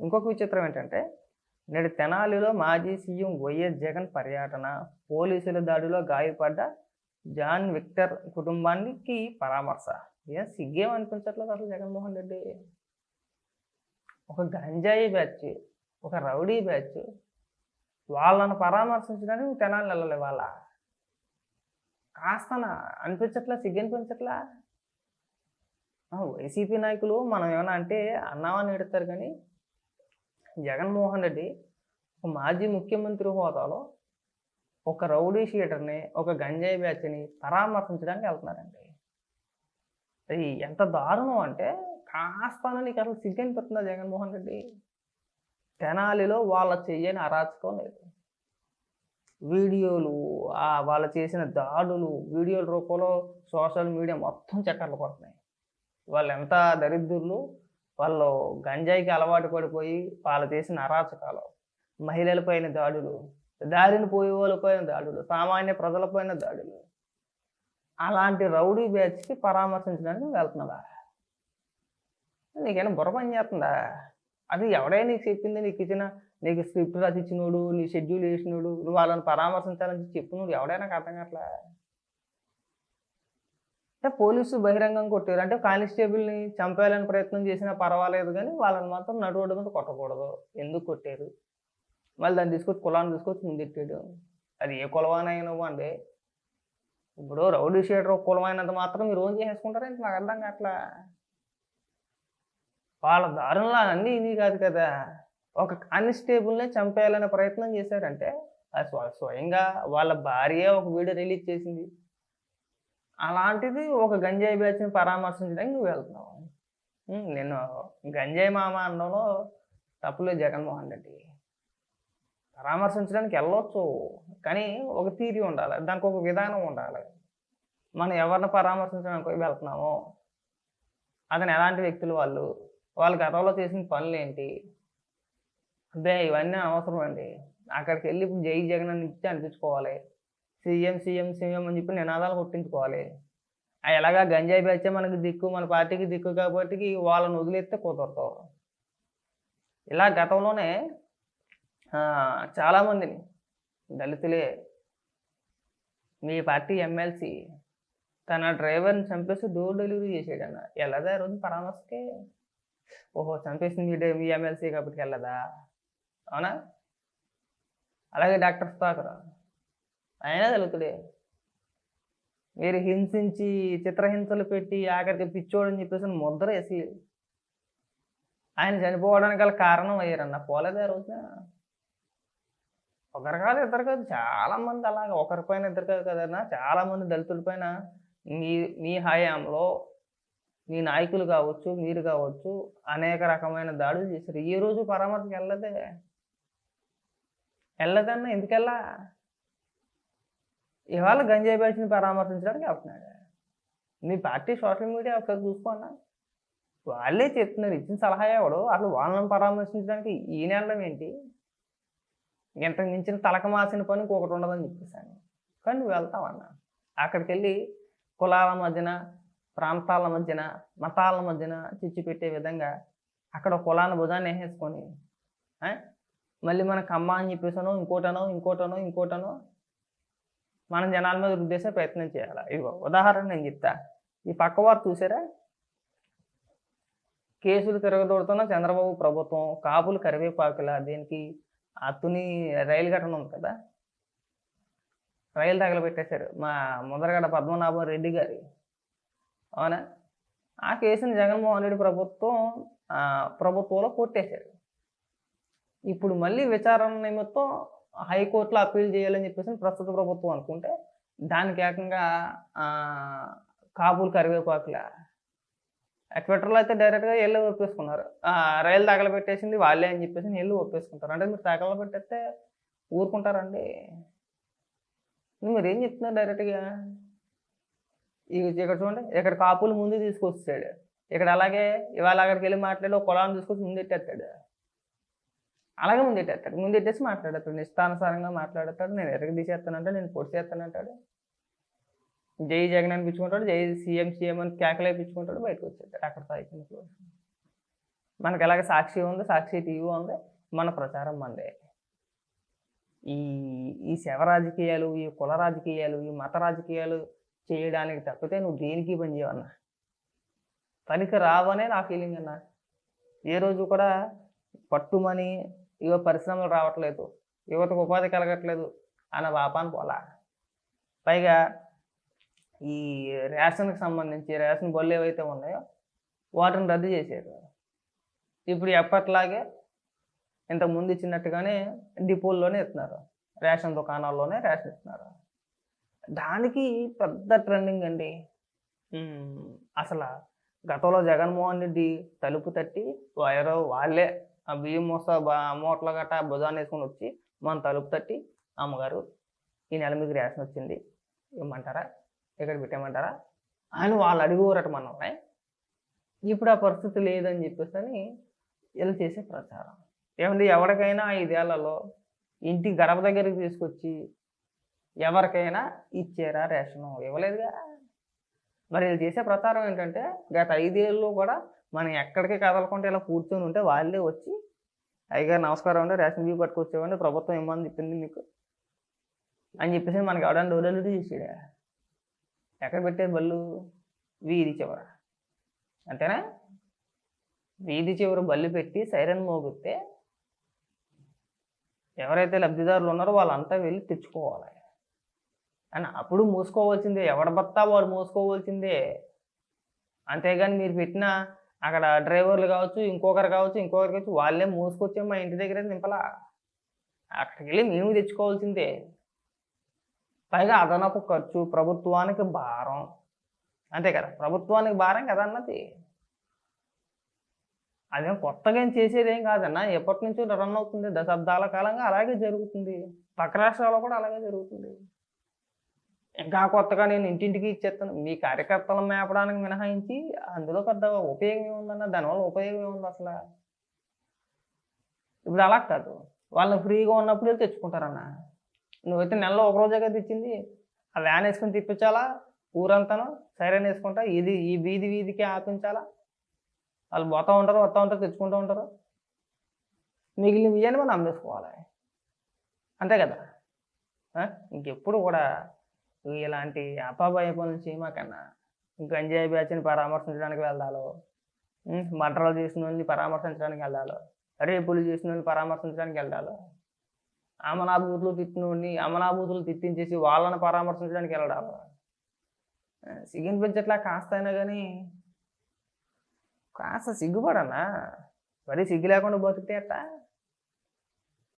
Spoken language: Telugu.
ఇంకొక విచిత్రం ఏంటంటే నేడు తెనాలిలో మాజీ సీఎం వైఎస్ జగన్ పర్యటన పోలీసుల దాడిలో గాయపడ్డ జాన్ విక్టర్ కుటుంబానికి పరామర్శ. ఏం సిగ్గేం అనిపించట్లేదు అసలు జగన్మోహన్ రెడ్డి? ఒక గంజాయి బ్యాచ్ ఒక రౌడీ బ్యాచ్ వాళ్ళని పరామర్శించడానికి తెనాలి వెళ్ళలే వాళ్ళ కాస్తనా అనిపించట్లా సిగ్గు అనిపించట్లా? వైసీపీ నాయకులు మనం ఏమైనా అంటే అన్నామని ఎడతారు కానీ జగన్మోహన్ రెడ్డి ఒక మాజీ ముఖ్యమంత్రి హోదాలో ఒక రౌడీ షీటర్ని ఒక గంజాయి బ్యాచ్ని పరామర్శించడానికి వెళ్తున్నారండి. అది ఎంత దారుణం అంటే కాస్తాన నీకు అసలు సిగ్గని పెడుతుందా జగన్మోహన్ రెడ్డి? తెనాలిలో వాళ్ళ చెయ్యని అరాచకం లేదు. వీడియోలు వాళ్ళు చేసిన దాడులు వీడియోల రూపంలో సోషల్ మీడియా మొత్తం చక్కర్లు కొడుతున్నాయి. వాళ్ళు ఎంత దరిద్రులు వాళ్ళు గంజాయికి అలవాటు పడిపోయి వాళ్ళు చేసిన అరాచకాలు మహిళలపైన దాడులు దారిని పోయే వాళ్ళపైన దాడులు సామాన్య ప్రజలపైన దాడులు. అలాంటి రౌడీ బ్యాచ్కి పరామర్శించడానికి వెళ్తున్నావా? నీకైనా బుర్ర పని చేస్తుందా? అది ఎవడైనా నీకు చెప్పింది నీకు ఇచ్చిన నీకు స్క్రిప్ట్ రాసి నీ షెడ్యూల్ వేసినోడు నువ్వు వాళ్ళని పరామర్శించాలని చెప్పినోడు ఎవడైనా అర్థం కావట్లే అంటే పోలీసు బహిరంగం కొట్టారు. అంటే కానిస్టేబుల్ని చంపేయాలని ప్రయత్నం చేసినా పర్వాలేదు కానీ వాళ్ళని మాత్రం నడు రోడ్డు మీద కొట్టకూడదు. ఎందుకు కొట్టారు? మళ్ళీ దాన్ని తీసుకొచ్చి కులాన్ని తీసుకొచ్చి ముందెట్టాడు అది ఏ కులవానైనా అండి ఇప్పుడు రౌడీ షీటర్ ఒక కులమైనంత మాత్రం మీరు ఓన్ చేసేసుకుంటారంటే? నాకు అర్థం కావట్లా. వాళ్ళ దారుణంలో అన్నీ ఇది కాదు కదా. ఒక కానిస్టేబుల్నే చంపేయాలనే ప్రయత్నం చేశారంటే అది స్వయంగా వాళ్ళ భార్య ఒక వీడియో రిలీజ్ చేసింది. అలాంటిది ఒక గంజాయి బ్యాచ్ని పరామర్శించడానికి నువ్వు వెళ్తున్నావు. నేను గంజాయి మామ అనడంలో తప్పులేదు జగన్మోహన్ రెడ్డి. పరామర్శించడానికి వెళ్ళొచ్చు కానీ ఒక తీరి ఉండాలి దానికి ఒక విధానం ఉండాలి. మనం ఎవరిని పరామర్శించడానికి వెళ్తున్నామో అతను ఎలాంటి వ్యక్తులు వాళ్ళు వాళ్ళ గతంలో చేసిన పనులు ఏంటి? అబ్బే ఇవన్నీ అవసరం అండి. అక్కడికి వెళ్ళి ఇప్పుడు జై జగన్ అని ఇచ్చి అనిపించుకోవాలి. సీఎం సీఎం సీఎం అని చెప్పి నినాదాలు కొట్టించుకోవాలి. ఎలాగా గంజాయి బ్యాచే మనకి దిక్కు మన పార్టీకి దిక్కు కాబట్టి వాళ్ళని వదిలేస్తే కుదరదు. ఇలా గతంలోనే చాలామందిని దళితులే మీ పార్టీ ఎమ్మెల్సీ తన డ్రైవర్ని చంపేసి డోర్ డెలివరీ చేసాడన్న వెళ్ళదా ఆ రోజు పరామర్శకే? ఓహో చంపేసింది మీ మీ ఎమ్మెల్సీ కాబట్టి వెళ్ళదా అవునా? అలాగే డాక్టర్ స్థాకరా అయినా దళితుడే మీరు హింసించి చిత్రహింసలు పెట్టి ఆఖరికి పిచ్చోడని చెప్పేసి ముద్ర వేసి ఆయన చనిపోవడానికి గల కారణం అయ్యారన్న పోలేదే ఆ రోజున. ఒకరు కాదు ఇద్దరు కాదు చాలా మంది అలాగే. ఒకరి పైన ఇద్దరు కాదు కదన్నా చాలా మంది దళితుల పైన మీ మీ హయాంలో మీ నాయకులు కావచ్చు మీరు కావచ్చు అనేక రకమైన దాడులు చేశారు. ఈ రోజు పరామర్శకి వెళ్ళదే వెళ్ళదన్నా ఎందుకెళ్ళా ఇవాళ గంజాయి బ్యాచ్ని పరామర్శించడానికి వెళ్తున్నాడు. మీ పార్టీ సోషల్ మీడియా ఒకసారి చూసుకోనా వాళ్ళే చెప్తున్నారు ఇచ్చిన సలహా ఎవడు అసలు వాళ్ళని పరామర్శించడానికి ఈయన ఏంటి? ఇంత మించిన తలక మాసిన పని ఇంకొకటి ఉండదని చెప్పేసాను కానీ నువ్వు వెళ్తావన్నా అక్కడికి వెళ్ళి కులాల మధ్యన ప్రాంతాల మధ్యన మతాల మధ్యన చిచ్చు పెట్టే విధంగా అక్కడ కులాన్ని భుజాన్ని వేసేసుకొని మళ్ళీ మన కమ్మ అని చెప్పేసానో ఇంకోటనో ఇంకోటనో ఇంకోటనో మనం జనాల మీద రుద్దేసే ప్రయత్నం చేయాలి? ఇగో ఉదాహరణ నేను చెప్తా. ఈ పక్కవారు చూసారా? కేసులు తిరగదోడుతున్న చంద్రబాబు ప్రభుత్వం కాపులు కరివేపాకుల దీనికి ఆ తుని రైలు ఘటన ఉంది కదా? రైలు తగలబెట్టేశారు మా ముదరగడ పద్మనాభం రెడ్డి గారి. అవునా? ఆ కేసుని జగన్మోహన్ రెడ్డి ప్రభుత్వం ఆ, ప్రభుత్వంలో కొట్టేశారు. ఇప్పుడు మళ్ళీ విచారణ నిమిత్తం హైకోర్టులో అప్పీల్ చేయాలని చెప్పేసి ప్రస్తుత ప్రభుత్వం అనుకుంటే దానికి ఏకంగా కాపులు కరివేపాకుల ఎక్వెటర్లో అయితే డైరెక్ట్గా వెళ్ళి ఒప్పేసుకున్నారు. రైలు రైలు తగలబెట్టేసింది వాళ్ళే అని చెప్పేసి వెళ్ళి ఒప్పేసుకుంటారు. అంటే మీరు తగలబెట్టేస్తే ఊరుకుంటారండి. మీరు ఏం చెప్తున్నారు డైరెక్ట్గా? ఇక్కడ చూడండి ఇక్కడ కాపులు ముందు తీసుకొస్తాడు ఇక్కడ అలాగే ఇవాళ అక్కడికి వెళ్ళి మాట్లాడి ఒక కులాన్ని తీసుకొచ్చి ముందెట్టేస్తాడు అలాగే ముందెట్టేస్తాడు ముందెట్టేసి మాట్లాడతాడు. ఇష్టానుసారంగా మాట్లాడతాడు. నేను ఎరగ తీసేస్తానంటే నేను పొడి చేస్తానంటాడు. జై జగన్ అనిపించుకుంటాడు జై సీఎం సీఎం అని కేకలు వేయించుకుంటాడు బయటకు వచ్చేస్తాడు. అక్కడ అయిపోయింది మనకి ఎలాగ సాక్షి ఉంది? సాక్షి టీవీ ఉంది. మన ప్రచారం మందే. ఈ ఈ శవ రాజకీయాలు ఈ కుల రాజకీయాలు ఈ మత రాజకీయాలు చేయడానికి తప్పితే నువ్వు దేనికి పని చేయవన్నా పనికి రావనే నా ఫీలింగ్ అన్న. ఏ రోజు కూడా పట్టుమని ఇవో పరిశ్రమలు రావట్లేదు యువతకు ఉపాధి కలగట్లేదు అన్న పాపాన్ని పోలా. పైగా ఈ రేషన్కి సంబంధించి రేషన్ బళ్ళు ఏవైతే ఉన్నాయో వాటిని రద్దు చేశారు. ఇప్పుడు ఎప్పట్లాగే ఇంతకు ముందు ఇచ్చినట్టుగానే డిపోల్లోనే ఇస్తున్నారు రేషన్ దుకాణాల్లోనే రేషన్ ఇస్తున్నారు దానికి పెద్ద ట్రెండింగ్ అండి. అసలు గతంలో జగన్మోహన్ రెడ్డి తలుపు తట్టి ఎవరో వాళ్ళే. ఆ బియ్యం మోస్తా బా మూటలు గట్ట భుజాన్ని వేసుకొని వచ్చి మన తలుపు తట్టి అమ్మగారు ఈ నెల మీకు రేషన్ వచ్చింది ఇవ్వమంటారా? ఇక్కడ పెట్టేయమంటారా? అని వాళ్ళు అడిగోరట మనల్ని ఇప్పుడు ఆ పరిస్థితి లేదని చెప్పేసి అని వీళ్ళు చేసే ప్రచారం. ఏమండి ఎవరికైనా ఐదేళ్ళలో ఇంటి గడప దగ్గరికి తీసుకొచ్చి ఎవరికైనా ఇచ్చారా రేషను? ఇవ్వలేదుగా. మరి వీళ్ళు చేసే ప్రచారం ఏంటంటే గత ఐదేళ్ళు కూడా మనం ఎక్కడికి కదలకుండా ఇలా కూర్చొని ఉంటే వాళ్ళే వచ్చి అయ్యగారు నమస్కారం అండి రేషన్ బియ్యం పట్టుకొచ్చేవండి ప్రభుత్వం ఇమ్మని చెప్పింది మీకు అని చెప్పేసి మనకి ఎవడన్నా డోలలు చేసాడు ఎక్కడ పెట్టారు బళ్ళు? వీధి చివర. అంతేనా? వీధి చివర బళ్ళు పెట్టి సైరన్ మోగితే ఎవరైతే లబ్ధిదారులు ఉన్నారో వాళ్ళంతా వెళ్ళి తెచ్చుకోవాలి. అని అప్పుడు మూసుకోవాల్సిందే. ఎవడ బత్తా వాడు మూసుకోవాల్సిందే. అంతేగాని మీరు పెట్టిన అక్కడ డ్రైవర్లు కావచ్చు ఇంకొకరు కావచ్చు ఇంకొకరు కావచ్చు వాళ్ళే మూసుకొచ్చే మా ఇంటి దగ్గర నింపలా. అక్కడికి వెళ్ళి మేము తెచ్చుకోవాల్సిందే. పైగా అదనపు ఖర్చు ప్రభుత్వానికి భారం. అంతే కదా? ప్రభుత్వానికి భారం కదా అన్నది? అదేం కొత్తగా ఏం చేసేది ఏం కాదన్న ఎప్పటి నుంచో రన్ అవుతుంది దశాబ్దాల కాలంగా అలాగే జరుగుతుంది. పక్క రాష్ట్రాల్లో కూడా అలాగే జరుగుతుంది. ఇంకా కొత్తగా నేను ఇంటింటికి ఇచ్చేస్తాను. మీ కార్యకర్తలు మేపడానికి మినహాయించి అందులో పెద్ద ఉపయోగం ఏముందన్న దానివల్ల ఉపయోగం ఏముంది అసలు? ఇప్పుడు అలా కాదు. వాళ్ళని ఫ్రీగా ఉన్నప్పుడు వెళ్ళి తెచ్చుకుంటారన్న. నువ్వైతే నెలలో ఒక రోజే కదా ఇచ్చింది? ఆ వ్యాన్ వేసుకుని తిప్పించాలా? ఊరంతాను సైరన్ వేసుకుంటా? ఇది ఈ వీధి వీధికి ఆపించాలా? వాళ్ళు పోతూ ఉంటారు వస్తూ ఉంటారు తెచ్చుకుంటూ ఉంటారు. మిగిలిన విజయాన్ని మనం అమ్మేసుకోవాలి. అంతే కదా? ఇంకెప్పుడు కూడా ఇలాంటి అపాభాయ పనులు చేయమాకన్నా గంజాయి బ్యాచ్ని పరామర్శించడానికి వెళ్ళాలో మటరాలు చేసిన వాళ్ళని పరామర్శించడానికి వెళ్ళాలో రేపులు చేసిన వాళ్ళని పరామర్శించడానికి వెళ్ళాలో అమనాభూతులు తిట్టినోడిని అమనాభూతులు తిట్టించేసి వాళ్ళని పరామర్శించడానికి వెళ్ళడాలు? సిగ్గినిపించట్లా కాస్త అయినా కానీ కాస్త సిగ్గుపడన్నా మరీ సిగ్గు లేకుండా బతికితే అట్టా